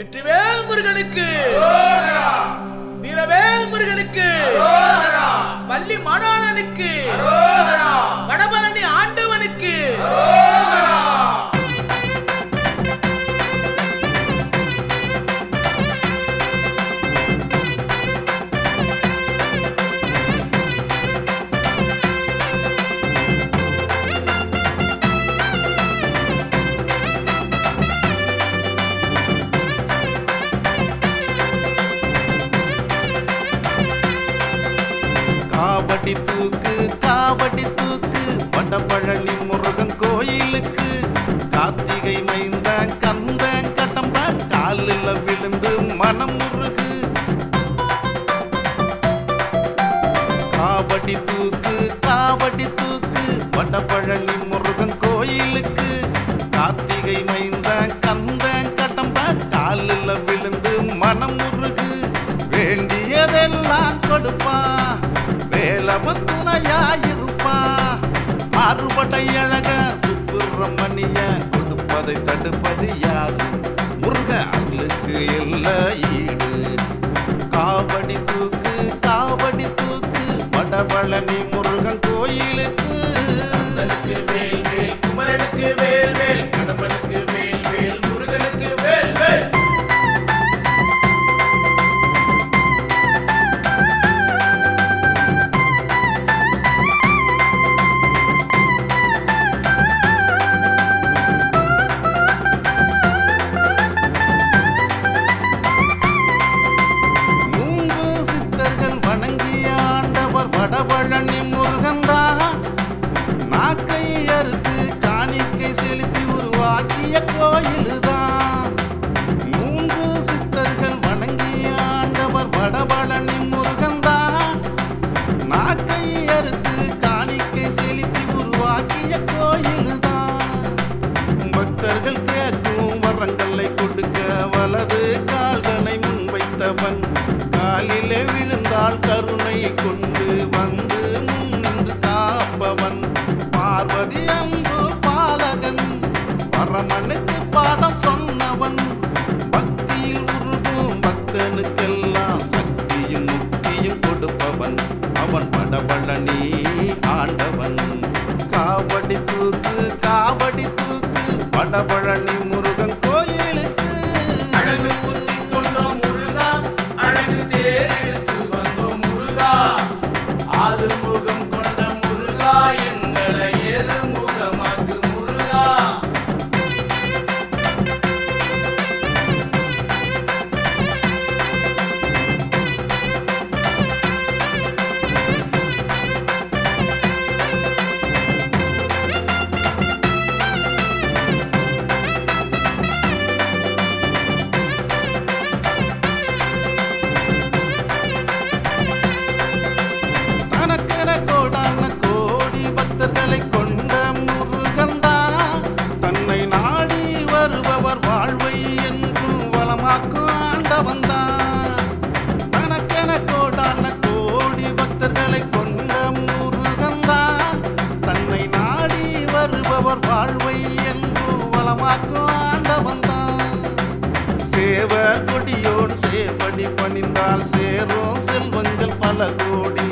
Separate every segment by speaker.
Speaker 1: வெற்றிவேல் முருகனுக்கு. வீரவேல் முருகனுக்கு. வள்ளி மாடாளனுக்கு
Speaker 2: காவடி தூக்கு காவடி தூக்கு வடபழனி முருகன் கோயிலுக்கு. கார்த்திகை மைந்த கந்த கடம்ப காலில் விழுந்து மனம் முருகு. காவடி தூக்கு காவடி தூக்கு வடபழனி அறுபடை அழக சுப்பிரமணிய கொடுப்பதை தடுப்பது யாரு? முருக அருளுக்கு எல்லா ஈடு. காவடி தூக்கு காவடி தூக்கு வடபழனி முருகன் கோயிலுக்கு. பழனி பதியம்பு பாலகன். பரமனுக்கு பாடம் சொன்னவன். பக்தியில் உருகும் பக்தனுக்கெல்லாம் சக்தியும் முக்தியும் கொடுப்பவன். அவன் படபழனி ஆண்டவன். காவடி தூக்கு காவடி தூக்கு படபழனி காக்கும் ஆண்டவன் தான். சேவ கொடியோன் சேவடி பணிந்தால் சேரும் செல்வங்கள் பல கோடி.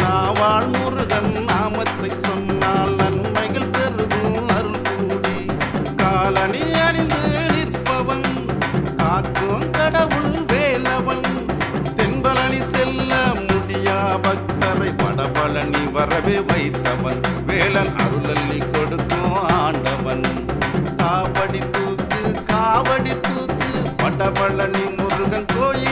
Speaker 2: நாவாள் முருகன் நாமத்தை சொன்னால் நன்மைகள் பெருகும் அருள் கூடி. காலணி அணிந்து நிற்பவன் காக்கும் கடவுள் வேலவன். தென்பலனி செல்ல முடியா பக்தரை படபழனி வரவே வைத்தவன். வேலன் அருளல்லி கொடுக்கும் ஆண்டவன். காவடி தூக்கு காவடி தூக்கு. பட்டபழனி முருகன் கோயில்